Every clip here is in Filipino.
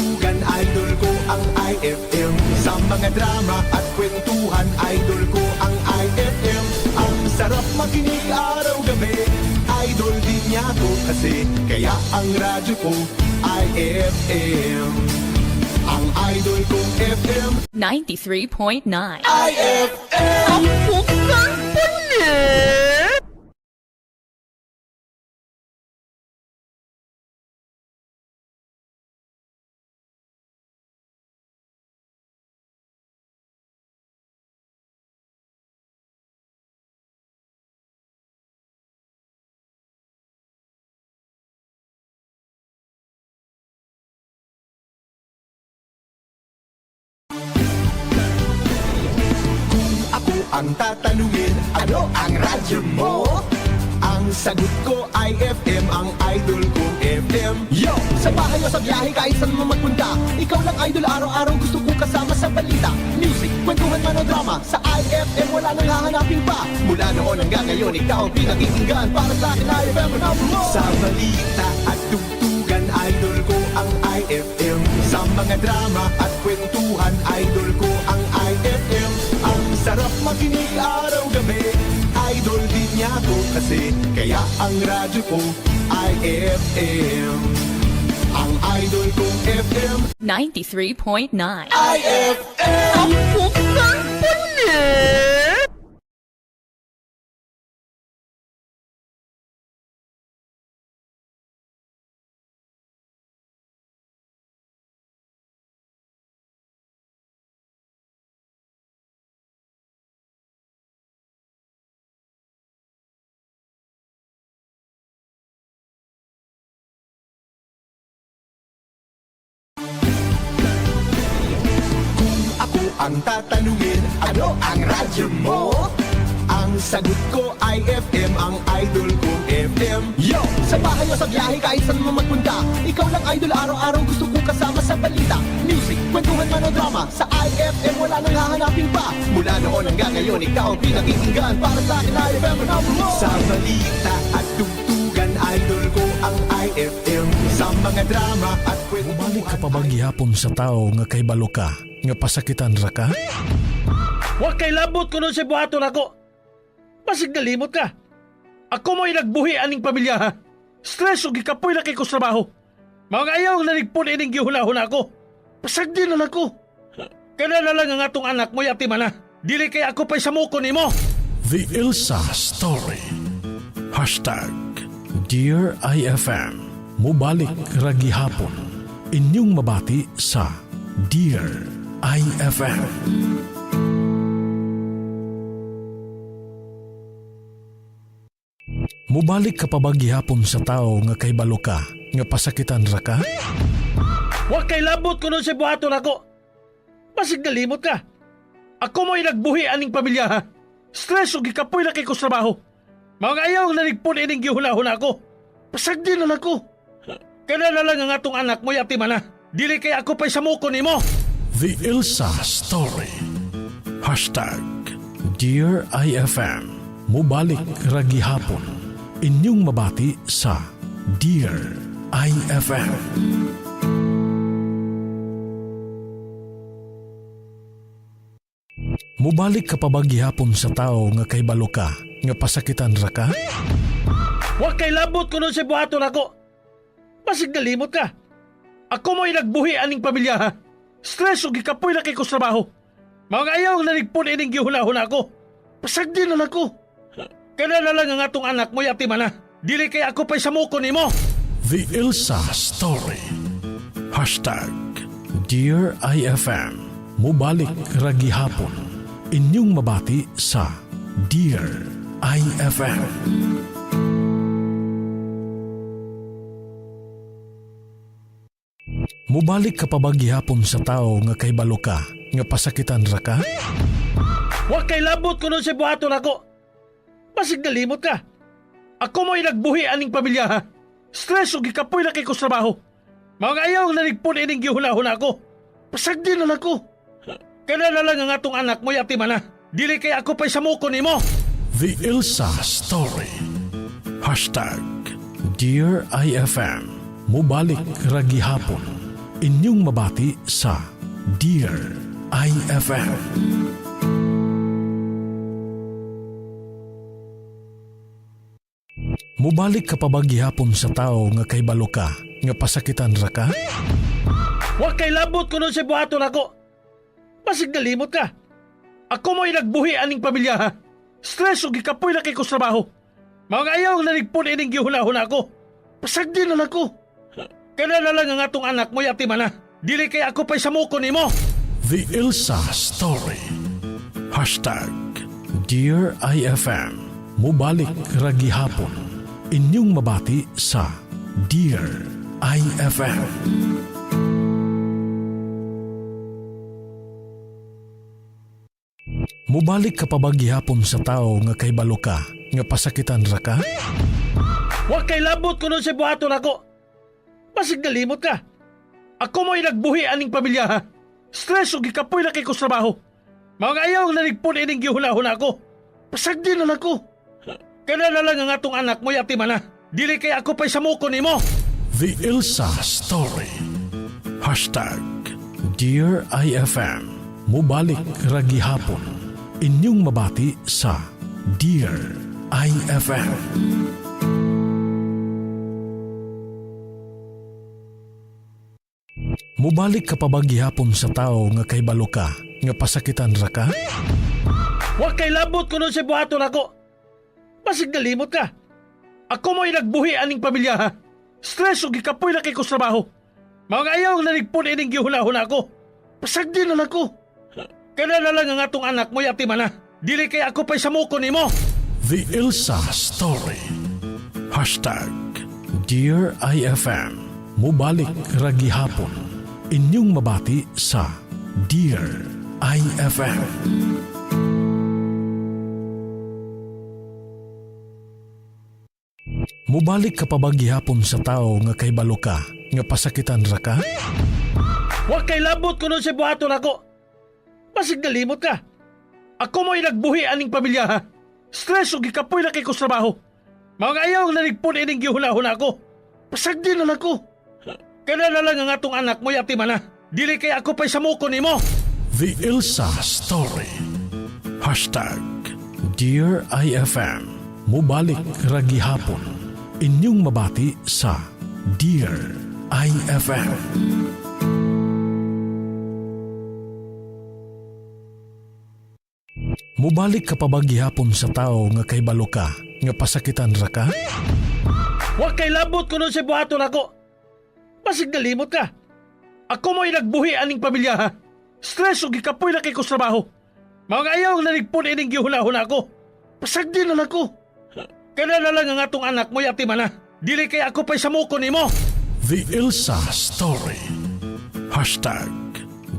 tugtugan Idol ko ang IFM Sa mga drama at kwentuhan Idol ko ang IFM Ang sarap makinig araw-gabi Idol din niya ako kasi Kaya ang radyo ko IFM Ang idol kong FM 93.9. IFM Ako ang tatanungin, ano ang radyo mo? Ang sagot ko ay FM, ang idol ko FM Yo! Sa bahay o sa biyahe, kahit saan mo magpunta Ikaw lang idol, araw-araw gusto kong kasama sa balita. Music, kwentuhan man o drama Sa IFM, wala nang hahanapin pa. Mula noon hanggang ngayon, ikaw ang pinakikinggan Para sa akin, IFM number one. Sa balita at tugtugan, idol ko ang IFM Sa mga drama at kwentuhan, kasi Kaya ang radyo ko IFM Ang idol kong FM 93.9. IFM Ako ang tatanungin, ano ang radyo mo? Ang sagot ko ay FM, ang idol kong FM Yo! Sa bahay o sa biyahe, kahit saan mo magpunta Ikaw lang idol, araw-araw gusto kong kasama sa balita. Music, kwentuhan man o drama Sa IFM, wala nang hahanapin pa. Mula noon hanggang ngayon, ikaw ang pinakikinggan. Para sa akin, IFM ang number one. Sa balita at tugtugan, idol ko ang IFM Sa mga drama at kwentuhan Bumalik ka pa bang gihapon sa tao nga kay balo ka, nga pasakitan ra ka? Wa kay labot ko nun si buhaton ako. Pasig nalimot ka. Ako mo'y nagbuhi aning pamilya ha. Stress o gikapoy na kay ko sa trabaho. Mga ayaw na nagpun ining gihunahon ako. Pasag din na ako. Kaya na lang ang atong anak mo yati mana. Dili kay ako pa'y samuko ni mo. The Ilsa Story Hashtag Dear IFM Mubalik ra gihapon Inyong mabati sa Dear IFM Mubalik ka pa ba gihapon sa tao nga kay balo ka, nga pasakitan ra ka? Wa kay labot ko nun si buhaton ako. Pasig nalimot ka. Ako mo'y nagbuhi aning pamilya ha. Stress o gikapoy na kay ko sa trabaho. Mga ayaw na nagpun ining gihunahon ako. Pasag din na ako. Kaya na lang ang atong anak mo yati mana. Dili kay ako pa'y samuko ni mo. The Ilsa Story Hashtag Dear IFM Mubalik ra gihapon Inyong mabati sa Dear IFM Mubalik ka pa ba gihapon sa tao nga kay balo ka, nga pasakitan ra ka? Wa kay labot ko nun si buhaton ako. Pasig nalimot ka. Ako mo'y nagbuhi aning pamilya ha. Stress o gikapoy na kay ko sa trabaho. Mga ayaw na nagpun ining gihunahon ako. Pasag din na ako. Kaya na lang ang atong anak mo yati mana. Dili kay ako pa'y samuko ni mo. The Ilsa Story Hashtag Dear IFM Mubalik ra gihapon Inyong mabati sa Dear IFM Mubalik ka pa ba gihapon sa tao nga kay balo ka, nga pasakitan ra ka? Wa kay labot ko nun si buhaton ako. Pasig nalimot ka. Ako mo'y nagbuhi aning pamilya ha. Stress o gikapoy na kay ko sa trabaho. Mga ayaw na nagpun ining gihunahon ako. Pasag din na ako. Kaya na lang ang atong anak mo yati mana. Dili kay ako pa'y samuko ni mo. The Ilsa Story Hashtag Dear IFM Mubalik ra gihapon Inyong mabati sa Dear IFM. Mubalik ka pa ba gihapon sa tao nga kay balo ka, nga pasakitan ra ka? Wa kay labot ko nun si buhaton ako. Pasig nalimot ka. Ako mo'y nagbuhi aning pamilya ha. Stress o gikapoy na kay ko sa trabaho. Mga ayaw na nagpun ining gihunahon ako. Pasag din na ako. Kaya na lang ang atong anak mo yati man na. Dili kay ako pa'y samuko ni mo. The Ilsa Story Hashtag Dear IFM Mubalik ra gihapon Inyong mabati sa Dear IFM Mubalik ka pa ba gihapon sa tao nga kay balo ka, nga pasakitan ra ka? Wa kay labot nun si buhaton ako. Pasig nalimot ka. Ako mo'y nagbuhi aning pamilya ha. Stress o gikapoy na kay ko trabaho. Mga ayaw na nagpun ining gihunahon ako. Pasag din na ako. Kaya na lang ang atong anak mo yati man na. Dili kay ako pa'y samuko ni mo. The Ilsa Story Hashtag Dear IFM Mubalik ra gihapon Inyong mabati sa Dear IFM Mubalik ka pa ba gihapon sa tao nga kay balo ka, nga pasakitan ra ka? Wa kay labot ko nun si buhaton ako. Pasig nalimot ka. Ako mo'y nagbuhi aning pamilya ha. Stress o gikapoy na kay ko sa trabaho. Mga ayaw na nagpun ining gihunahon ako. Pasag din na ako. Kaya na lang ang atong anak mo yati man na. Dili kay ako pa'y samuko ni mo. The Ilsa Story Hashtag Dear IFM Mubalik ra gihapon Inyong mabati sa Dear IFM Mubalik ka pa ba gihapon sa tao nga kay balo ka, nga pasakitan ra ka? Wa kay labot ko nun si buhaton ako. Pasig nalimot ka. Ako mo'y nagbuhi aning pamilya ha. Stress o gikapoy na kay ko sa trabaho. Mga ayaw na nagpun ining gihunahon ako. Pasag din na ako. Kaya na lang ang atong anak mo yati man na. Dili kay ako pa'y samuko ni mo. The Ilsa Story Hashtag Dear IFM Mubalik ra gihapon Inyong mabati sa Dear IFM Mubalik ka pa ba gihapon sa tao nga kay balo ka, nga pasakitan ra ka? Wa kay labot nun si buhaton ako. Pasig nalimot ka. Ako mo'y nagbuhi aning pamilya ha. Stress o gikapoy na kay ko trabaho. Mga ayaw na nagpun ining gihunahon ako. Pasag din na ako. Kaya na lang ang atong anak mo yati man na. Dili kay ako pa'y samuko ni mo. The Ilsa Story Hashtag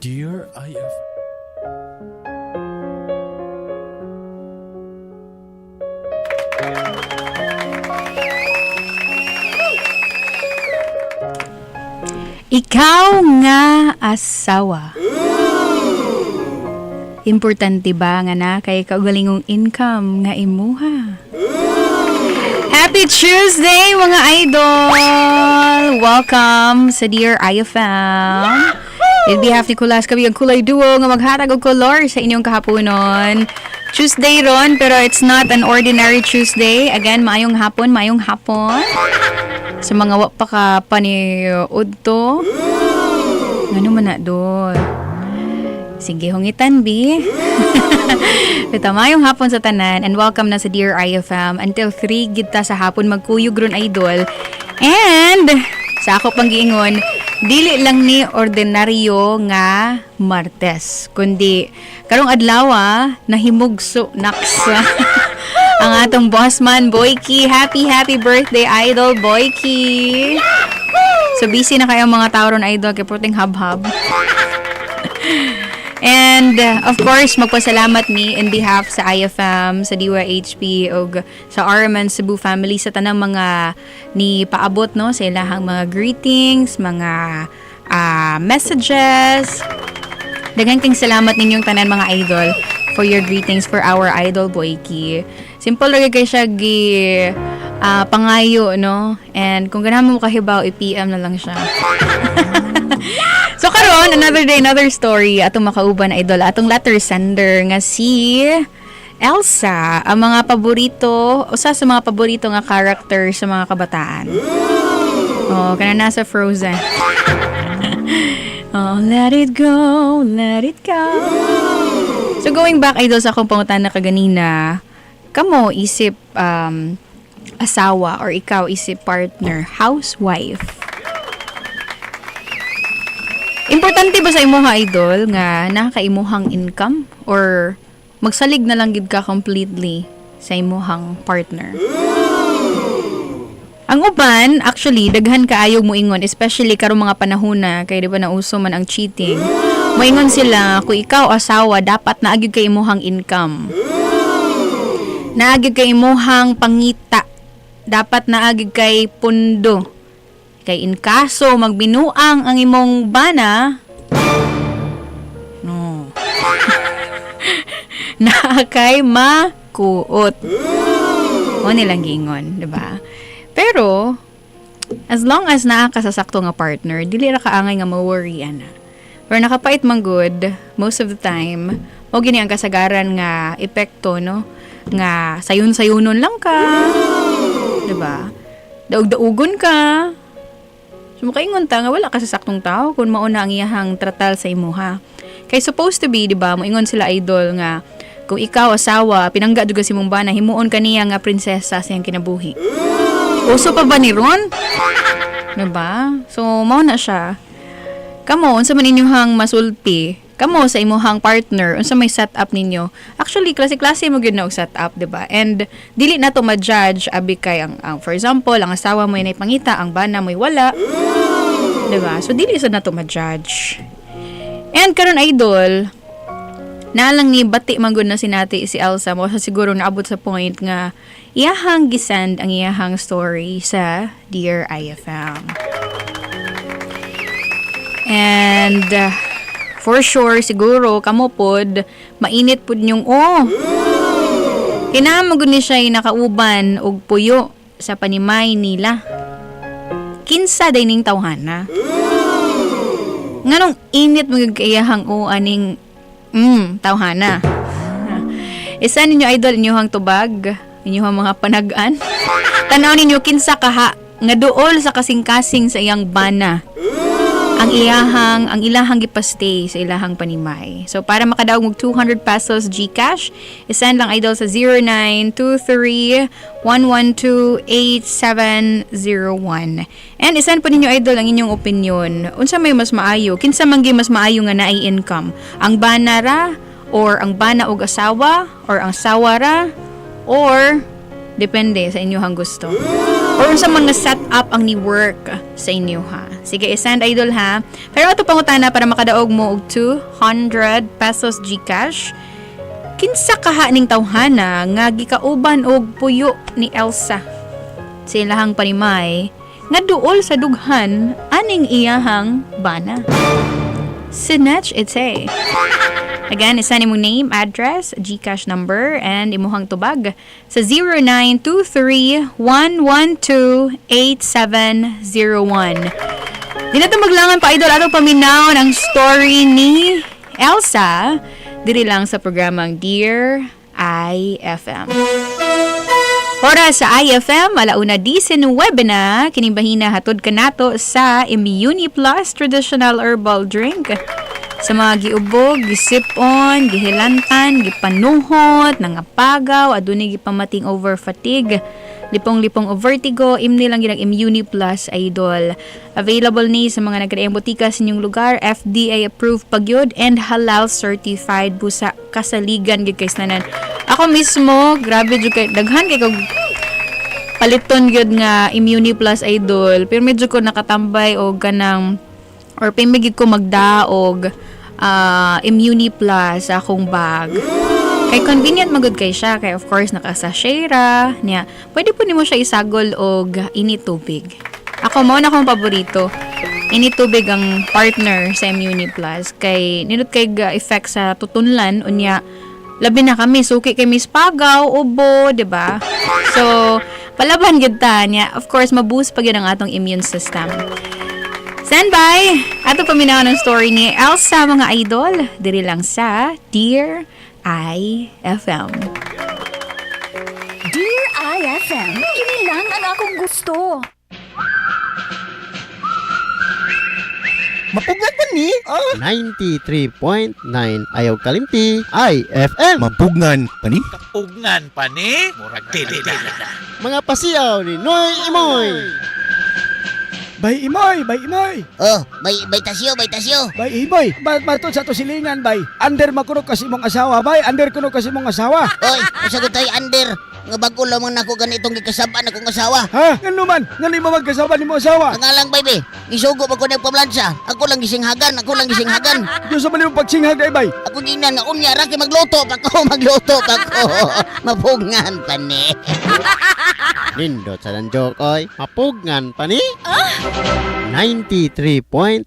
Dear IFM Ikaw nga asawa. Importante ba nga na kay kaugalingong income nga imuha? Happy Tuesday mga idol! Welcome sa Dear IFM. It'd be happy kulas kami ang kulay duo nga maghatag og color sa inyong kahaponon. Tuesday ron pero it's not an ordinary Tuesday. Again, maayong hapon, maayong hapon. Sa mga wa pa ka paniud to. Ano man na doon? Sige, hungitan, B. Ito, mayong hapon sa tanan and welcome na sa Dear IFM. Until 3 gita sa hapon magkuyog ron idol. And sa ako pang giingon, dili lang ni ordinaryo nga Martes, kundi karong adlaw ah, nahimugso naksa. Ang atong boss man, Boyki. Happy, happy birthday, idol, Boyki. So, busy na kayo mga tao idol, kay puting hab-hab. And uh, of course, magpasalamat mi in behalf sa IFM, sa DYHP ug sa RMN Cebu family sa tanang mga ni paabot no sa ilahang mga greetings, mga ah, messages. Daghang ting salamat ninyong tanan mga idol for your greetings for our idol Boyki. Simple ra kay siya gi ah, pangayo, no? And kung ganahan mo kahibaw, i-PM na lang siya. so karon another day, another story. Atong makauban na idol, atong letter sender nga si Elsa, ang mga paborito, usa sa mga paborito nga character sa mga kabataan. Oh, kana nasa Frozen. oh, let it go, let it go. So going back idol sa akong pangutan na kaganina, kamo isip um, asawa or ikaw isip partner, housewife. Importante ba sa imo ha idol nga nakaimuhang income or magsalig na lang gid ka completely sa imuhang partner? Ang uban, actually, daghan kaayo mo ingon, especially karong mga panahon na, kay di ba nauso man ang cheating. Moingon sila, kung ikaw asawa, dapat naagid kay imuhang income. Naagid kay imuhang pangita. Dapat naagid kay pundo. Kay in kaso magbinuang ang imong bana, no. na kay makuot. O nilang gingon, di ba? Pero, as long as naa ka sa sakto nga partner, dili ra kaangay nga ma-worry ana. Pero nakapait man good, most of the time, mo gini ang kasagaran nga epekto, no? Nga sayon-sayonon lang ka. 'Di ba? Daug-daugon ka. So, makaingon ta nga wala ka sa saktong tao kung mauna ang iyahang tratal sa imuha. Kay supposed to be, di ba, moingon sila idol nga kung ikaw asawa, pinangga duga si mong bana, himuon kaniya nga prinsesa sa iyang kinabuhi. Uso pa ba ni Ron? Diba? So, mao na siya. Kamo, unsa man inyong masulti, kamo sa imuhang partner, unsa may setup ninyo. Actually, klase-klase mo gyud na og setup, 'di ba? And dili na to ma-judge abi kay ang, ang for example, ang asawa mo ay pangita, ang bana mo wala. 'Di ba? So dili sa na to ma-judge. And karon idol, na lang ni bati man gud na sinati si Elsa mo sa siguro naabot sa point nga iyahang gisend ang iyahang story sa Dear IFM. And uh, for sure siguro kamo pod mainit pud nyong oh. Kinahanglan gud ni siya ay nakauban og puyo sa panimay nila. Kinsa dining tawhana. Nganong init mo gyud kayahang o aning mm, tawhana. Isa ninyo idol inyong tubag, inyong mga panagan. Tanaw ninyo kinsa kaha nga duol sa kasing-kasing sa iyang bana. Ang iyahang ang ilahang gipastay sa ilahang panimay. So para makadaog og 200 pesos GCash, isend lang idol sa 0923-112-8701. And isend po ninyo idol ang inyong opinion. Unsa may mas maayo? Kinsa man mas maayo nga naay income? Ang bana ra or ang bana og asawa or ang asawa ra or depende sa inyong gusto. Or unsa man nga setup ang ni work sa inyo ha. Sige, isend idol ha. Pero ito pangutana para makadaog mo og 200 pesos GCash. Kinsa kaha ning tawhana nga gikauban og puyo ni Elsa sa ilahang panimay nga duol sa dughan aning iyahang bana. Sinach Ite. Again, isa ni name, address, GCash number, and imuhang tubag sa 0923-112-8701. Di na ito maglangan pa, idol. Ano paminaw ng story ni Elsa diri lang sa programang Dear IFM. Ora sa IFM, alauna di sinuwebe na, kinibahina hatod ka nato sa Immuni Plus Traditional Herbal Drink. Sa mga giubog, gisipon, gihilantan, gipanuhot, nangapagaw, adunay gipamating over fatigue, lipong-lipong o vertigo, imni lang ginag Immuni Plus Idol. Available ni sa mga nagkadaang botika sa inyong lugar, FDA approved pagyod and halal certified busa kasaligan gid kay snanan. Ako mismo, grabe jud kay daghan kay kog paliton gyud nga Immuni Plus Idol, pero medyo ko nakatambay og kanang or pimigid ko magdaog uh, Immuni Plus akong bag. Kay convenient magud kay siya kay of course naka-sachet ra niya. Pwede po nimo siya isagol og init tubig. Ako mo na akong paborito. Init tubig ang partner sa Immuni Plus kay nindot kay effect sa tutunlan unya labi na kami suki kay Miss Pagaw ubo, ba? So Palaban gid ta niya. Of course, ma-boost pa gyud ang atong immune system. Standby! Ato paminaw ng story ni Elsa mga idol. Diri lang sa Dear IFM. Dear IFM, kini lang ang akong gusto. Mapugnat pa ni? Ah, 93.9 Ayaw Kalimti IFM mapugnan pa ni? Ugnan pa ni, murag dili. Mga pasiyaw ni Noy Imoy Bay Imoy, Bay Imoy, Oh, bay bay tasyo, bay tasyo. Bay Imoy, ba bato sa to silingan bay. Under makuno kasi mong asawa bay, under kuno kasi mong asawa. Oy, usagot tay under. Nga bago lamang nako ganitong gikasabaan akong asawa. Ha? Ngano man, ngano mo magkasawa ni mo asawa? Ang lang baby, gisugo pa ko na pablansya. Ako lang gisinghagan, ako lang gisinghagan. Mali mo pagsinghag ay bay. Ako ginan nga unya ra kay magluto pa ko, magluto pa ko. Mapungan pa ni. Nindot sa nanjok oy Mapugngan pa ni 93.9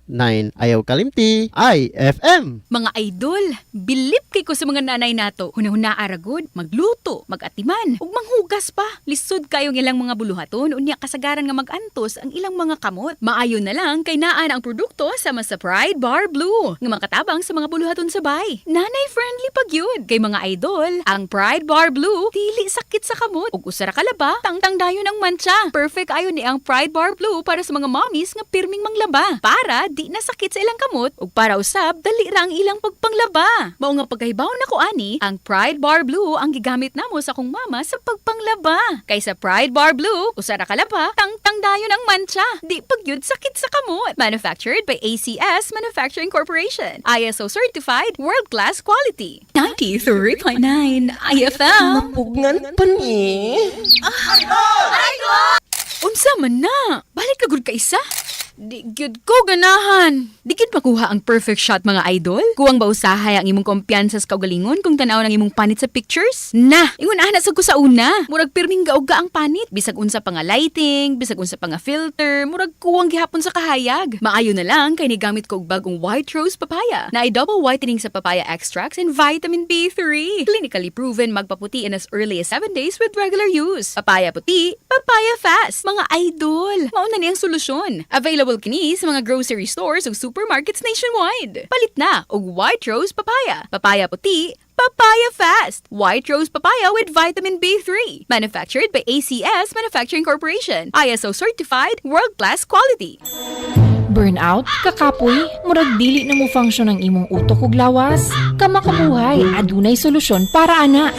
Ayaw Kalimti IFM Mga idol, bilip kay ko sa mga nanay nato. Hunahuna aragod, magluto, magatiman, ug manghugas pa. Lisod kayong ilang mga buluhaton, unya kasagaran nga magantos ang ilang mga kamot. Maayo na lang kay naan ang produkto sama sa Pride Bar Blue, nga makatabang sa mga buluhaton sabay. Nanay friendly pag yun. Kay mga idol, ang Pride Bar Blue, dili sakit sa kamot. Ug usara kalaba, tangtang dayon ang mantsa. Perfect ayon ni ang Pride Bar Blue para sa mga mommies nga pirming manglaba. Para di na sakit sa ilang kamot ug para usab dali ra ang ilang pagpanglaba. Mao nga pagkahibaw na ko ani, ang Pride Bar Blue ang gigamit namo sa akong mama sa pagpanglaba. Kay sa Pride Bar Blue, usara kalaba, tangtang dayon ang mantsa. Di pagyud sakit sa kamot. Manufactured by ACS Manufacturing Corporation. ISO certified, world-class quality. 93.9 IFM. Mapugnan pa ni? Unsa man na? Balik ka gud ka isa? Di gyud ko ganahan. Di gid makuha ang perfect shot mga idol? Kuwang ba usahay ang imong kumpiyansa sa kaugalingon kung tanaw ng imong panit sa pictures? Na, ingon ana sa ko sa una. Murag pirming gaugga ang panit. Bisag unsa pa nga lighting, bisag unsa pa nga filter, murag kuwang gihapon sa kahayag. Maayo na lang kay ni gamit ko og bagong white rose papaya na ay double whitening sa papaya extracts and vitamin B3. Clinically proven magpaputi in as early as 7 days with regular use. Papaya puti, papaya fast. Mga idol, mauna ni ang solusyon. Available kini sa mga grocery stores ug supermarkets nationwide. Palit na og White Rose Papaya. Papaya puti, Papaya Fast. White Rose Papaya with vitamin B3. Manufactured by ACS Manufacturing Corporation. ISO certified, world-class quality. Burnout, kakapoy, murag dili na mo function ang imong utok ug lawas. Kamakabuhay, adunay solusyon para ana.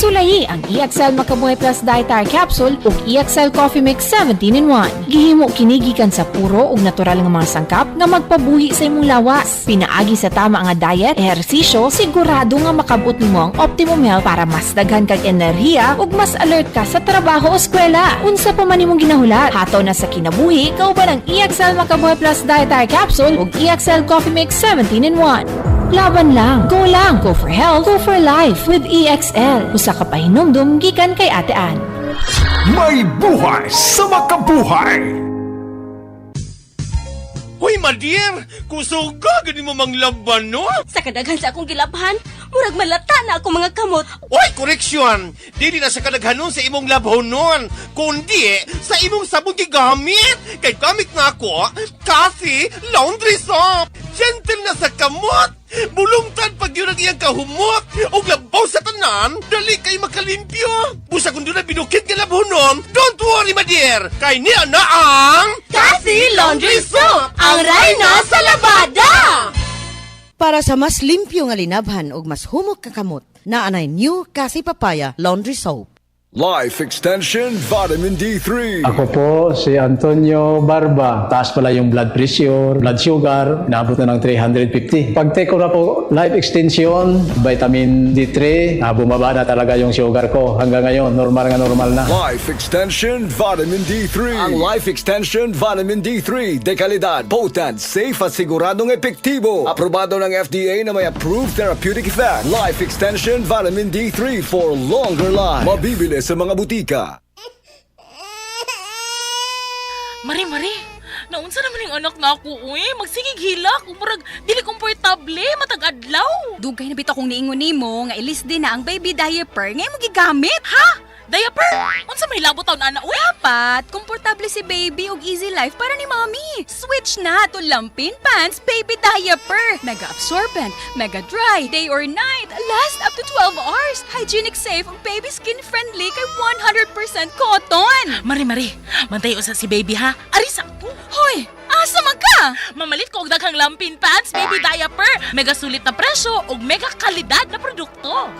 Sulayi ang EXL Makabuhay Plus Dietary Capsule ug EXL Coffee Mix 17 in 1. Gihimo kini gikan sa puro ug natural nga mga sangkap nga magpabuhi sa imong lawas. Pinaagi sa tama nga diet, ehersisyo, sigurado nga makabot nimo ang optimum health para mas daghan kag enerhiya ug mas alert ka sa trabaho o eskwela. Unsa pa man imong ginahulat, hataw na sa kinabuhi, kauban ang EXL Makabuhay Plus Dietary Capsule ug EXL Coffee Mix 17 in 1. Laban lang. Go lang. Go for health. Go for life. With EXL. Usa ka pahinumdum gikan kay Ate Ann. May buhay sa makabuhay! Hoy, Madier! Kusog ka, gani mo manglaban, no? Sa kadaghan sa akong gilabhan, murag malata na ako mga kamot. Oy, koreksyon! Dili na sa kadaghanon sa imong labhon nun, kundi sa imong sabon gigamit. Kay gamit na ako, Cassie Laundry Soap. Gentle na sa kamot. Bulungtan pag yun ang iyang kahumot. O labaw sa tanan, dali kay makalimpyo. Busa kung doon na binukit ka labhonon, don't worry, my dear. Kay niya na ang... Cassie Laundry Soap, ang rayna sa labada! Para sa mas limpyo nga linabhan ug mas humok ka kamot, naanay new Kasi Papaya Laundry Soap. Life Extension Vitamin D3 Ako po si Antonio Barba. Taas pala yung blood pressure, blood sugar, naabot na ng 350. Pag take ko na po life extension, vitamin D3, ah, bumaba na talaga yung sugar ko. Hanggang ngayon, normal nga normal na. Life Extension Vitamin D3 Ang Life Extension Vitamin D3 De kalidad, potent, safe at siguradong epektibo Aprobado ng FDA na may approved therapeutic effect Life Extension Vitamin D3 for longer life Mabibili sa mga butika Mari, mari. Naunsa naman yung anak na ako, uy. Magsigig hilak. Murag, dili komportable. Matag adlaw. Dugay na bitaw kong niingon nimo nga ilis din na ang baby diaper nga imong gigamit. Ha? Diaper! Unsa may labot taon ana uy? Dapat, komportable si baby og easy life para ni mommy. Switch na to Lampin Pants Baby Diaper. Mega absorbent, mega dry, day or night, last up to 12 hours. Hygienic safe ug baby skin friendly kay 100% cotton. Mari mari, mantayo sa si baby ha. Ari sa. Hoy, asa man ka? Mamalit ko og daghang lampin pants, baby diaper, mega sulit na presyo ug mega kalidad na produkto.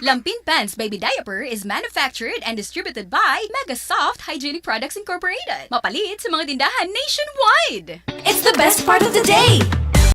Lampin Pants Baby Diaper is manufactured and distributed by Mega Soft Hygienic Products Incorporated. Mapalit sa mga tindahan nationwide. It's the best part of the day.